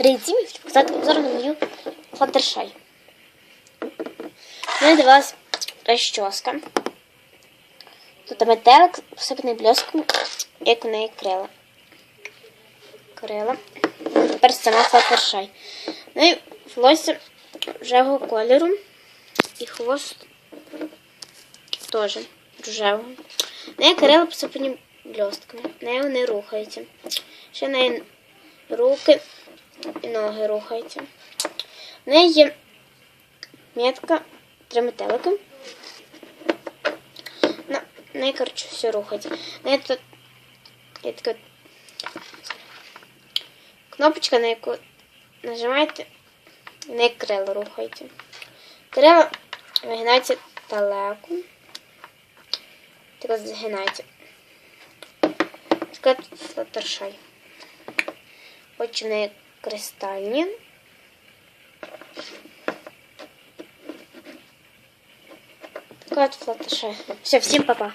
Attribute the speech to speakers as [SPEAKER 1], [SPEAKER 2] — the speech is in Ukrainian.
[SPEAKER 1] Привіт всім, показати обзор на мою Fluttershy. У для вас розчоска. Тут метелик посипаний бльоском, як у неї крила. Крила. Тепер сама Fluttershy. Ну і волосся рожевого кольору. І хвост теж рожевого. В неї крила посипані бльостками. В неї вони рухаються. Ще в неї руки і ноги рухаються. В неї є метка три метелики. Коротше, все рухається. Тут є така кнопочка, на яку нажимаєте, і неї крила рухаються. Крила вигинаються далеко. Так згинаються. Така флаттершай. Очі в неї кристальні. От флаттершай. Все, всім па-па.